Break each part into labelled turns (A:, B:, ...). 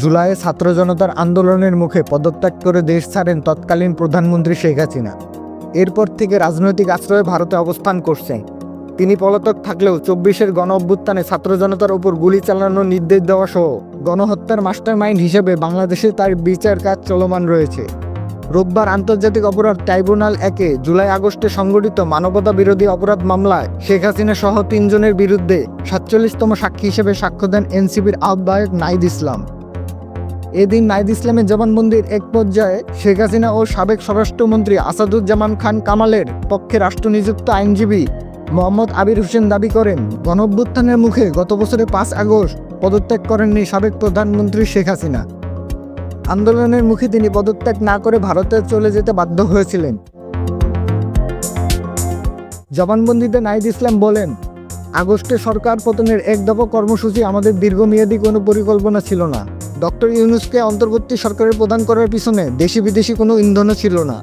A: জুলাইয়ে ছাত্র জনতার আন্দোলনের মুখে পদত্যাগ করে দেশ ছাড়েন তৎকালীন প্রধানমন্ত্রী শেখ হাসিনা। এরপর থেকে রাজনৈতিক আশ্রয়ে ভারতে অবস্থান করছেন। তিনি পলাতক থাকলেও চব্বিশের গণ অভ্যুত্থানে ছাত্র জনতার উপর গুলি চালানোর নির্দেশ দেওয়া সহ গণহত্যার মাস্টার মাইন্ড হিসেবে বাংলাদেশে তার বিচার কাজ চলমান রয়েছে। রোববার আন্তর্জাতিক অপরাধ ট্রাইব্যুনাল একে জুলাই আগস্টে সংগঠিত মানবতা বিরোধী অপরাধ মামলায় শেখ হাসিনা সহ তিনজনের বিরুদ্ধে সাতচল্লিশতম সাক্ষী হিসেবে সাক্ষ্য দেন এনসিবির আহ্বায়ক নাইদ ইসলাম। এদিন নাইদ ইসলামের জবানবন্দির এক পর্যায়ে শেখ হাসিনা ও সাবেক স্বরাষ্ট্রমন্ত্রী আসাদুজ্জামান খান কামালের পক্ষে রাষ্ট্রনিযুক্ত আইনজীবী মোহাম্মদ আবির হোসেন দাবি করেন, গণঅভ্যুত্থানের মুখে গত বছরের পাঁচ আগস্ট পদত্যাগ করেননি সাবেক প্রধানমন্ত্রী শেখ হাসিনা। আন্দোলনের মুখে তিনি পদত্যাগ না করে ভারতে চলে যেতে বাধ্য হয়েছিলেন। জবানবন্দিতে নাইদ ইসলাম বলেন, আগস্টে সরকার পতনের এক দফা কর্মসূচি আমাদের দীর্ঘমেয়াদী কোনো পরিকল্পনা ছিল না। ডক্টর ইউনুসকে অন্তর্বর্তী সরকারের প্রদান করার পিছনে দেশি বিদেশি কোনো ইন্ধনও ছিল না।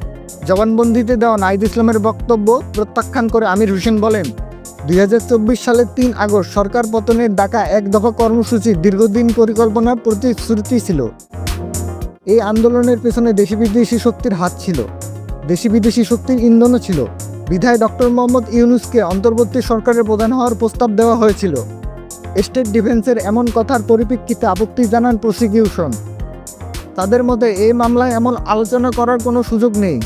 A: জবানবন্দিতে দেওয়া নাইদ ইসলামের বক্তব্য প্রত্যাখ্যান করে আমির হোসেন বলেন, দুই হাজার চব্বিশ সালের তিন আগস্ট সরকার পতনের ডাকা এক দফা কর্মসূচি দীর্ঘদিন পরিকল্পনার প্রতিশ্রুতি ছিল। এই আন্দোলনের পেছনে দেশি বিদেশি শক্তির হাত ছিল। দেশি বিদেশি শক্তির ইন্ধনও ছিল। বিধায় ডক্টর মোহাম্মদ ইউনুসকে অন্তর্বর্তী সরকারের প্রধান হওয়ার প্রস্তাব দেওয়া হয়েছিল। স্টেট ডিফেন্সের এমন কথার পরিপ্রেক্ষিতে আপত্তি জানান প্রসিকিউশন। তাদের মতে এই মামলায় এমন আলোচনা করার কোনো সুযোগ নেই।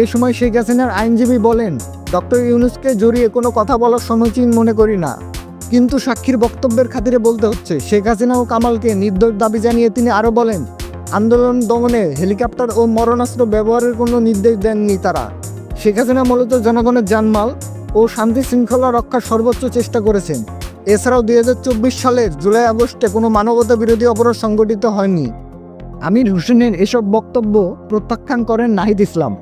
A: এ সময় শেখ হাসিনার আইনজীবী বলেন, ডক্টর ইউনুসকে জড়িয়ে কোনো কথা বলার সমীচীন মনে করি না। কিন্তু সাক্ষীর বক্তব্যের খাতিরে বলতে হচ্ছে, শেখ হাসিনা ও কামালকে নির্দোষ দাবি জানিয়ে তিনি আরও বলেন, আন্দোলন দমনে হেলিকপ্টার ও মরণাস্ত্র ব্যবহারের কোনো নির্দেশ দেননি তারা। শেখ হাসিনা মূলত জনগণের জানমাল ও শান্তি শৃঙ্খলা রক্ষার সর্বোচ্চ চেষ্টা করেছেন। এছাড়াও দুই হাজার চব্বিশ সালের জুলাই আগস্টে কোনো মানবতা বিরোধী অপরাধ সংগঠিত হয়নি। আমির হোসেনের এসব বক্তব্য প্রত্যাখ্যান করেন নাহিদ ইসলাম।